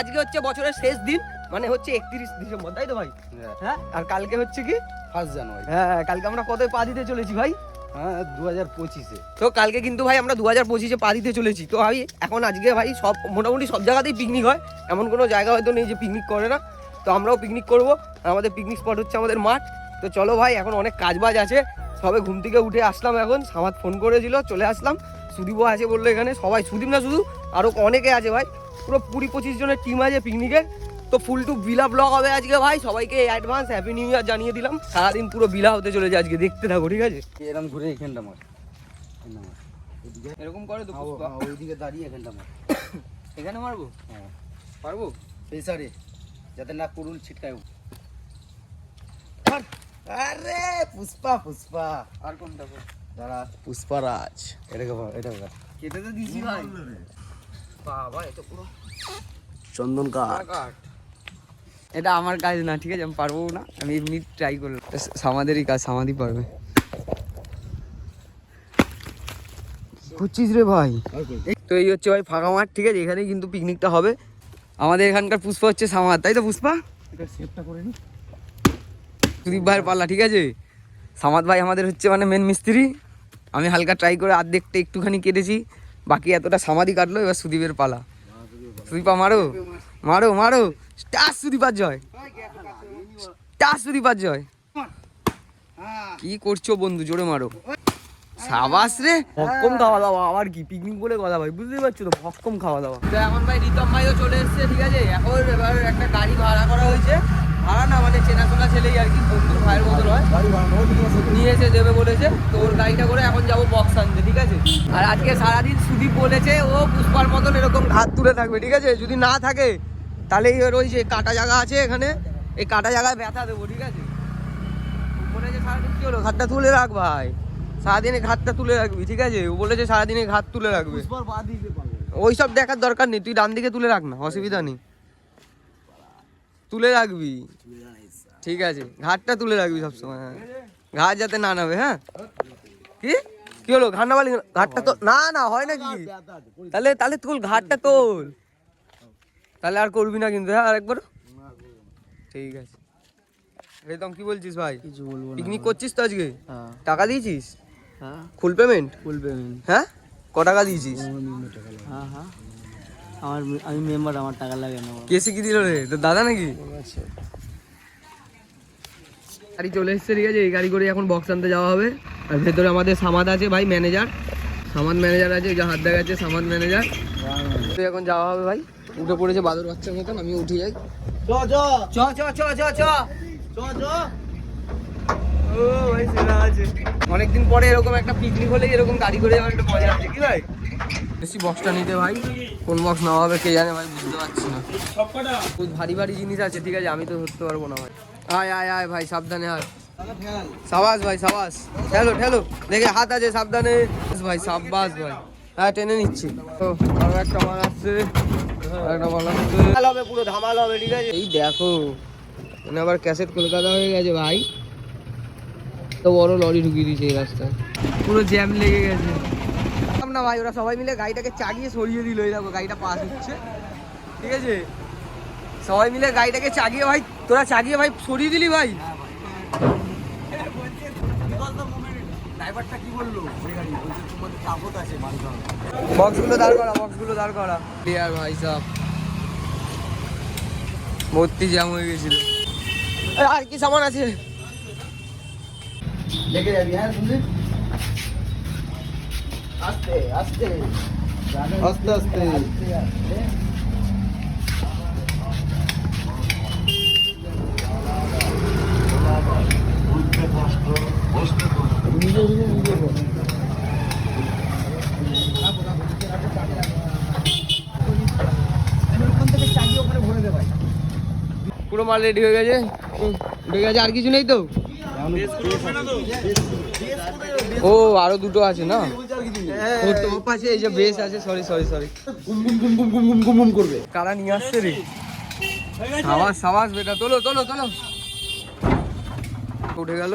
আজকে হচ্ছে বছরের শেষ দিন মানে হচ্ছে একত্রিশ ডিসেম্বর তাই তো ভাই? হ্যাঁ। আর কালকে হচ্ছে কি? First January. হ্যাঁ কালকে আমরা কত পা দিতে চলেছি ভাই? হ্যাঁ দু হাজার পঁচিশে। তো কালকে কিন্তু ভাই আমরা দু হাজার পঁচিশে পা দিতে চলেছি। তো ভাই এখন আজকে ভাই সব মোটামুটি সব জায়গাতেই পিকনিক হয়। এমন কোনো জায়গা হয়তো নেই যে পিকনিক করে না। তো আমরাও পিকনিক করব। আমাদের পিকনিক স্পট হচ্ছে আমাদের মাঠ। তো চলো ভাই এখন অনেক কাজ বাজ আছে। সবে ঘুম থেকে উঠে আসলাম এখন। সামাদ ফোন করেছিল চলে আসলাম। সুদীপও আছে বলল এখানে। সবাই সুদীপ না শুধু আরও অনেকে আছে ভাই। পুরো কুড়ি পঁচিশ জনের টিম আছে পিকনিকের তো ফুল টু বিলা ব্লগ হবে আজকে ভাই। সবাইকে অ্যাডভান্স হ্যাপি নিউ ইয়ার জানিয়ে দিলাম। সারাদিন পুরো বিলা হতে চলেছে আজকে। দেখতে থাকো ঠিক আছে? এরকম ঘুরে এখানটা মার। এরকম করে তো হ্যাঁ, হ্যাঁ, ওইদিকে দাঁড়িয়ে এখানটা মার। এখানে মারবো? হ্যাঁ। পারব? প্রেসারে যাতে না কুরুল ছিটকায় আরে পুষ্পা পুষ্পা। আর কোনটা দাঁড়া। পুষ্পারাজ এটা বল। কেটে তো দিছি ভাই। বাবা পুরো চন্দন কাঠ। এটা আমার কাজ না ঠিক আছে আমি পারব না আমি এমনি ট্রাই করলাম। সামাদেরই কাজ সামাদি পারবে। খুঁজছিস রে ভাই? তো এই হচ্ছে ভাই ফাঁকা মাঠ ঠিক আছে এখানেই কিন্তু পিকনিকটা হবে। আমাদের এখানকার পুষ্পা হচ্ছে সামাদ তাই তো পুষ্পা? এটা সুদীপ ভাইয়ের পাল্লা ঠিক আছে? সামাদ ভাই আমাদের হচ্ছে মানে মেন মিস্ত্রি। আমি হালকা ট্রাই করে আর্ধেকটা একটুখানি কেটেছি। বাকি এতটা সামাদি কাটলো এবার সুদীপের পালা। সুদীপা মারো মারো মারো। স্টার সুদীপার জয়। স্টার সুদীপার জয়। কি করছ বন্ধু জোরে মারো। সাবাস রে। ভক্কম খাওয়া দাওয়া আবার কি? পিকনিক বলে কথা ভাই বুঝতেই পারছ তো ভক্কম খাওয়া দাওয়া। তো এখন ভাই রিতম ভাইও চলে এসেছে ঠিক আছে? এখন এবার একটা গাড়ি ভাড়া করা হয়েছে। ভাড়া না মানে চেনাশোনা ছেলেই আর কি বন্ধুর ভাইয়ের মতন হয় নিয়ে এসে দেবে বলেছে তো ওর গাড়িটা করে এখন যাব বক্স আনতে ঠিক আছে? আর আজকে সারাদিন সুদীপ বলেছে ও পুষ্পার মতন এরকম ঘাত তুলে থাকবে ঠিক আছে? যদি না থাকে তাহলে ওই যে কাটা জায়গা আছে এখানে এই কাটা জায়গায় ব্যথা দেবো ঠিক আছে? বলেছে সারাদিন কি হলো? ঘাটটা তুলে রাখ ভাই। সারাদিনে ঘাটটা তুলে রাখবি ঠিক আছে? ও বলেছে সারাদিনে ঘাট তুলে রাখবে। ওইসব দেখার দরকার নেই তুই ডান দিকে তুলে রাখ না অসুবিধা নেই। তুলে রাখবি? ঠিক আছে। ঘাটটা তুলে রাখবি সবসময় হ্যাঁ। ঘাট যাতে না নাবে হ্যাঁ। কি? কি হলো? ঘাট নামালি? ঘাটটা তো না না হয় নাকি তাহলে তাহলে তুল ঘাটটা তোল। তাহলে আর করবি না কিন্তু হ্যাঁ আরেকবার ঠিক আছে। রেতম কি বলছিস ভাই? কিছু বলব পিকনিক করছিস তো আজকে? হ্যাঁ। টাকা দিয়েছিস? হ্যাঁ। ফুল পেমেন্ট ফুল পেমেন্ট হ্যাঁ? ক টাকা দিয়েছিস? হ্যাঁ হ্যাঁ। আমার আমি মেম্বার আমার টাকা লাগে না। কে শিখিয়ে দিল রে? তোর দাদা নাকি? গাড়ি চলে এসছে ঠিক আছে? এই গাড়ি করে এখন বক্স আনতে যাওয়া হবে। আর ভেতরে আমাদের সামাদ আছে ভাই ম্যানেজার সামাদ ম্যানেজার আছে ওই যে হাত দেখাচ্ছে সামাদ ম্যানেজার তো এখন যাওয়া হবে ভাই। উঠে পড়েছে বাদর বাচ্চার মতন আমি উঠে যাই। চ চ। চ চ চ ও ভাই সেরা আছে। অনেকদিন পরে এরকম একটা পিকনিক হলে এরকম গাড়ি করে যাওয়ার একটা মজা আছে কি ভাই? বেশি বক্সটা নিতে ভাই। কোন বক্স নেওয়া হবে কে জানে ভাই বুঝতে পারছি না। খুব ভারী ভারী জিনিস আছে ঠিক আছে আমি তো ধরতে পারব না ভাই। আয় আয় আয় ভাই সাবধানে আয়। সাবাস ভাই সাবাস। ঠেলো ঠেলো। দেখে হাত আছে সাবধানে। ভাই সাব্বাস ভাই। হ্যাঁ টেনে নিচ্ছি। তো আরও একটা মাল আসছে। একটা মাল আসছে। হবে পুরো ধামাল হবে ঠিক আছে। এই দেখো মানে আবার ক্যাসেট কলকাতা হয়ে গেছে ভাই। তো বড় লরি ঢুকিয়ে দিয়েছে এই রাস্তায়। পুরো জ্যাম লেগে গেছে। না ভাই ওরা সবাই মিলে গাড়িটাকে চাগিয়ে সরিয়ে দিল। এই দেখো গাড়িটা পাস হচ্ছে। ঠিক আছে? সবাই মিলে গাড়িটাকে চাগিয়ে ভাই তোরা চাগিয়ে ভাই সরিয়ে দিলি ভাই। ড্রাইভারটা কি বলল? গাড়ি বলছে তোমাদের কাপত আছে বক্সগুলো দাঁড় করা বক্সগুলো দাঁড় করা। আর ভাই ভর্তি জ্যাম হয়ে গেছিল। আর কি সামান আছে? দেখে যাবি হ্যাঁ শুনলি? আস্তে আস্তে। আস্তে আস্তে। পুরো মাল রেডি হয়ে গেছে। ঢুকে গেছে আর কিছু নেই তো? ও আরও দুটো আছে না আছে এই যে আছে সরি সরি সরি করবে কারা নিয়ে আসছে রে সাবাস সাবাস বেটা তোলো তোলো তোলো উঠে গেল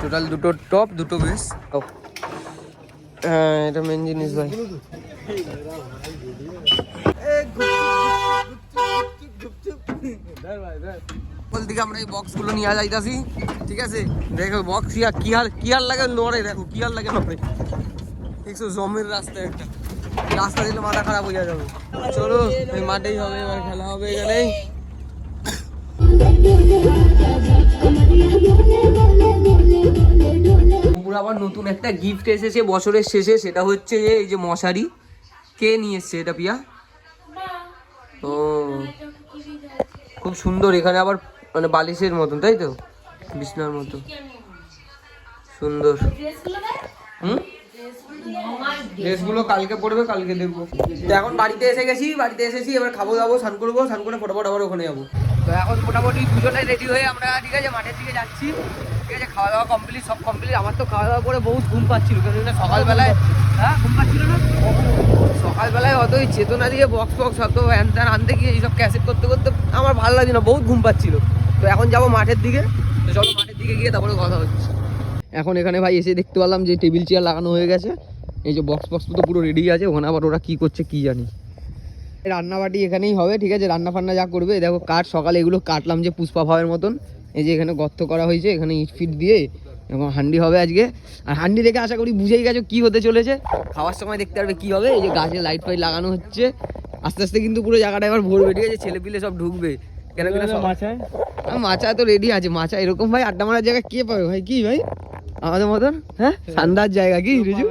টোটাল দুটো টপ দুটো বেস হ্যাঁ এটা মেন জিনিস ভাই ভাই বল দিকে আমরা এই বক্সগুলো নিয়ে যাইতাছি, ঠিক আছে? দেখো বক্স ইয়া কি হাল কি হাল লাগে নড়ে দেখো, কি হাল লাগে নড়ে। দেখছ, জমের রাস্তা একটা। রাস্তা দিলে মাথা খারাপ হয়ে যাবে। চলো, এই মাঠেই হবে, এবার খেলা হবে এখানেই। আবার নতুন একটা গিফট এসেছে বছরের শেষে, সেটা হচ্ছে যে এই যে মশারি। কে নিয়ে এসছে এটা, পিয়া? ও। খুব সুন্দর, এখানে আবার মানে বালিশের মতন, তাই তো? বিছনার মতো। সুন্দর। হুম? ড্রেসগুলো কালকে পড়বে কালকে দেখব। তো এখন বাড়িতে এসে গেছি, বাড়িতে এসেছি, এবার খাব দাবো, স্নান করব, স্নান করে ফটাফট আবার ওখানে যাব। তো এখন মোটামুটি দুজনেই রেডি হয়ে আমরা, ঠিক আছে, মাঠের দিকে যাচ্ছি। ঠিক আছে খাওয়া দাওয়া কমপ্লিট সব কমপ্লিট আমার তো খাওয়া দাওয়া করে বহুত ঘুম পাচ্ছিল, কেননা সকালবেলায় হ্যাঁ ঘুম পাচ্ছিল না? সকালবেলায় অত চেতনা দিয়ে বক্স বক্স অত হ্যান ত্যান আনতে গিয়ে এইসব ক্যাসেট করতে করতে আমার ভালো লাগছে না বহুত ঘুম পাচ্ছিল। তো এখন যাব মাঠের দিকে। তো চলো মাঠের দিকে গিয়ে তারপরে কথা হচ্ছে। এখন এখানে ভাই এসে দেখতে পেলাম যে টেবিল চেয়ার লাগানো হয়ে গেছে। এই যে বক্স বক্স তো পুরো রেডি আছে ওখানে আবার ওরা কী করছে কি জানি। রান্নাবাটি এখানেই হবে ঠিক আছে? রান্না ফান্না যা করবে দেখো কাঠ সকালে এগুলো কাটলাম যে পুষ্পা ভাবের মতন। এই যে এখানে গর্ত করা হয়েছে এখানে ইট ফিট দিয়ে এবং হান্ডি হবে আজকে। আর হান্ডি দেখে আশা করি বুঝেই গেছো কী হতে চলেছে। খাওয়ার সময় দেখতে পারবে কী হবে এই যে গাছে লাইট ফাইট লাগানো হচ্ছে। আস্তে আস্তে কিন্তু পুরো জায়গাটা এবার ভরবে ঠিক আছে? ছেলে পিলে সব ঢুকবে। কেন কেন মাচা তো রেডি আছে মাচা এরকম ভাই আড্ডা মারার জায়গা কে পাবে ভাই? কি ভাই? আমাদের মতন হ্যাঁ? সান্দার জায়গা কি রিজু?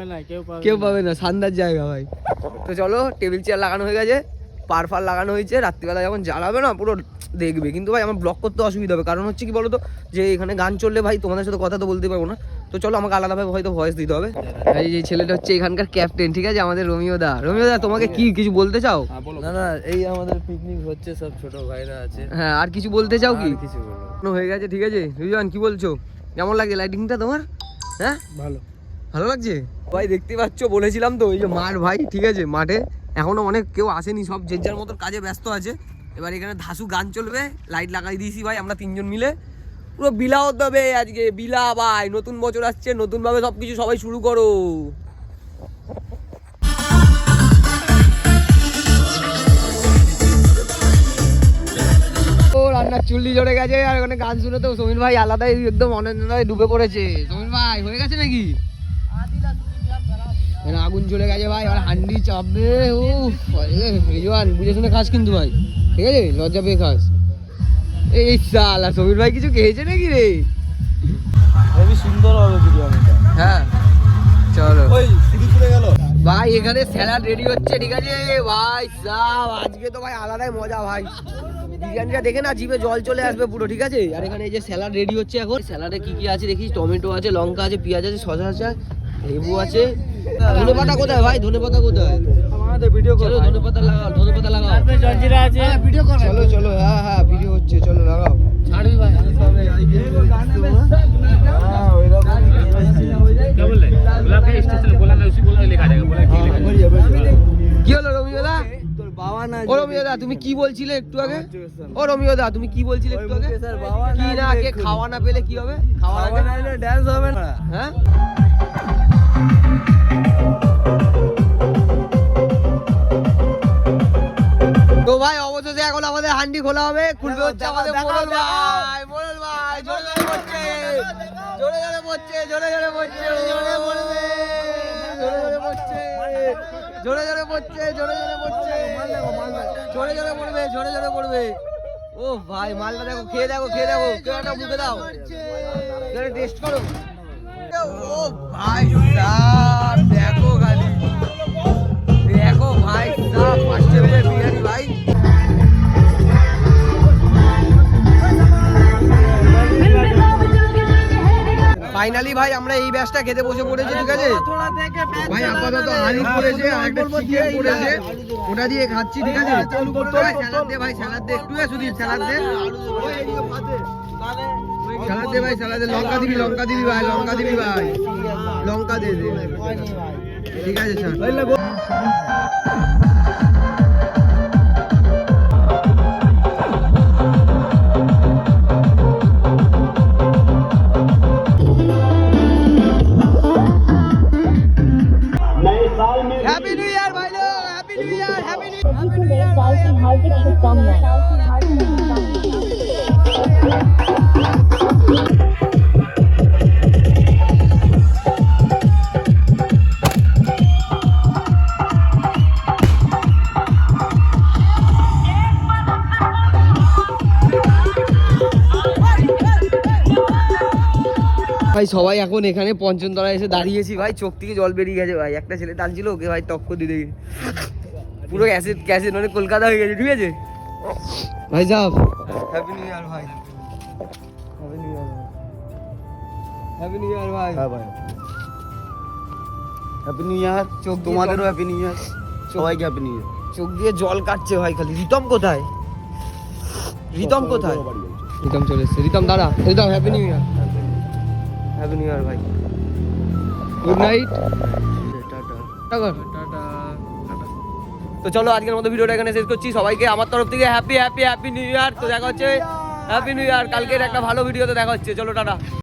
কেউ পাবে না। সান্দার জায়গা ভাই। তো চলো টেবিল চেয়ার লাগানো হয়ে গেছে। পার ফার লাগানো হয়েছে রাত্রিবেলা যখন জ্বালাবে না পুরো দেখবে। কিন্তু ভাই আমার ব্লক করতে অসুবিধা হবে। কারণ হচ্ছে কি বলতো যে এখানে গান চললে ভাই তোমাদের সাথে কথা তো বলতে পারব না। তো চলো আমাকে আলাদাভাবে হয়তো ভয়েস দিতে হবে। এই যে ছেলেটা হচ্ছে এখানকার ক্যাপ্টেন ঠিক আছে? আমাদের রমিও দা। রমিও দা তোমাকে কি কিছু বলতে চাও? না না এই আমাদের পিকনিক হচ্ছে সব ছোট ভাইরা আছে। হ্যাঁ আর কিছু বলতে চাও কি? কিছু বলো। হয়ে গেছে ঠিক আছে? রিজন কি বলছো? কেমন লাগে লাইটিংটা তোমার? হ্যাঁ? ভালো। ভালো লাগছে? ভাই দেখতে পাচ্ছ বলেছিলাম তো ওই যে মার ভাই ঠিক আছে মাঠে। এখনও অনেক কেউ আসেনি সব যে যার মতন কাজে ব্যস্ত আছে। এবার এখানে ধাসু গান চলবে লাইট লাগাই দিয়েছি ভাই আমরা তিনজন মিলে। পুরো বিলা হতে হবে আজকে বিলা ভাই নতুন বছর আসছে নতুন ভাবে সবকিছু সবাই শুরু করো। ও রান্নার চুল্লি জ্বলে গেছে আর ওখানে গান শুনে তো সমীর ভাই আলাদাই একদম অনেক ডুবে পড়েছে। সমীর ভাই হয়ে গেছে নাকি? এখানে আগুন চলে গেছে ভাই আর হান্ডি চাপবে ও রিজওয়ান বুঝে শুনে খাস কিন্তু ভাই ঠিক আছে? লজ্জা পেয়ে খাস। এই সাল সমীর ভাই কিছু খেয়েছে নাকি রে? হেবি সুন্দর হবে বিরিয়ানিটা। হ্যাঁ চলো। ওই সিঁড়ি খুলে গেল। ভাই এখানে স্যালাড রেডি হচ্ছে ঠিক আছে? ভাই আজকে তো ভাই আলাদাই মজা ভাই। বিরিয়ানিটা দেখে না জিভে জল চলে আসবে পুরো ঠিক আছে? আর এখানে এই যে স্যালাড রেডি হচ্ছে এখন। স্যালাডে কি কি আছে দেখিস টমেটো আছে লঙ্কা আছে পেঁয়াজ আছে শসা আছে। লেবু আছে। ধনে পাতা কোথায়? ভাই ধনে পাতা কোথায় ভিডিও ভিডিও হ্যাঁ, চলো চলো হ্যাঁ হ্যাঁ ভিডিও হচ্ছে চলো হ্যাঁ, হ্যাঁ, কি হলো তুমি কি বলছিলে একটু আগে? ও রমিওদা তুমি কি বলছিলে একটু আগে? কি না আগে খাওয়া না পেলে কি হবে? খাওয়া না ড্যান্স হবে না। হ্যাঁ? এখন আমাদের হান্ডি খোলা হবে। খুলবে হচ্ছে আমাদের মোড়ল ভাই মোড়ল ভাই জোরে জোরে পড়ছে জোরে জোরে পড়ছে জোরে জোরে জোরে পড়বে জোরে জোরে জোরে জোরে জোরে জোরে পড়ছে জোরে জোরে পড়বে জোরে জোরে পড়বে ও ভাই মালটা দেখো খেয়ে দেখো খেয়ে দেখো কেউ একটা মুখে দাও। টেস্ট করো। ও ভাই দেখো খালি। দেখো ভাই ফাইনালি ভাই আমরা এই ব্যাচটা খেতে বসে পড়েছি ঠিক আছে? ভাই আপাতত আলু পড়েছে আর একটা চিকেন পড়েছে ওটা দিয়ে খাচ্ছি ঠিক আছে? স্যালাড দে ভাই স্যালাড দে একটু শুধু স্যালাড দে। স্যালাড দে ভাই স্যালাড দে। লঙ্কা দিবি লঙ্কা দিবি ভাই লঙ্কা দিবি ভাই। লঙ্কা দে দে। ঠিক আছে স্যার ভাই সবাই এখন এখানে পঞ্চমতলা এসে দাঁড়িয়েছি ভাই। চোখ থেকে জল বেরিয়ে গেছে ভাই। একটা ছেলে টানছিল ওকে ভাই তক্ক দিয়ে পুরো ক্যাসেট ক্যাসেট মানে কলকাতা হয়ে গেছে ঠিক আছে? ভাই যাও। হ্যাপি নিউ ইয়ার ভাই। Happy new year happy new year ভাই হ্যাঁ ভাই হ্যাপি নিউ ইয়ার চোখ তোমাদেরও হ্যাপি নিউ ইয়ার সবাইকে হ্যাপি নিউ ইয়ার চোখ দিয়ে জল কাটছে ভাই খালি। রিতম কোথায়? রিতম কোথায়? রিতম চলে এসছে। রিতম দাঁড়া Ritam happy new year happy new year ভাই গুড নাইট টাটা। তো চলো আজকের মতো ভিডিওটা এখানে শেষ করছি। সবাইকে আমার তরফ থেকে happy happy happy new year তো দেখা হচ্ছে হ্যাপি নিউ ইয়ার কালকের একটা ভালো ভিডিওতে দেখা হচ্ছে। চলো টাটা।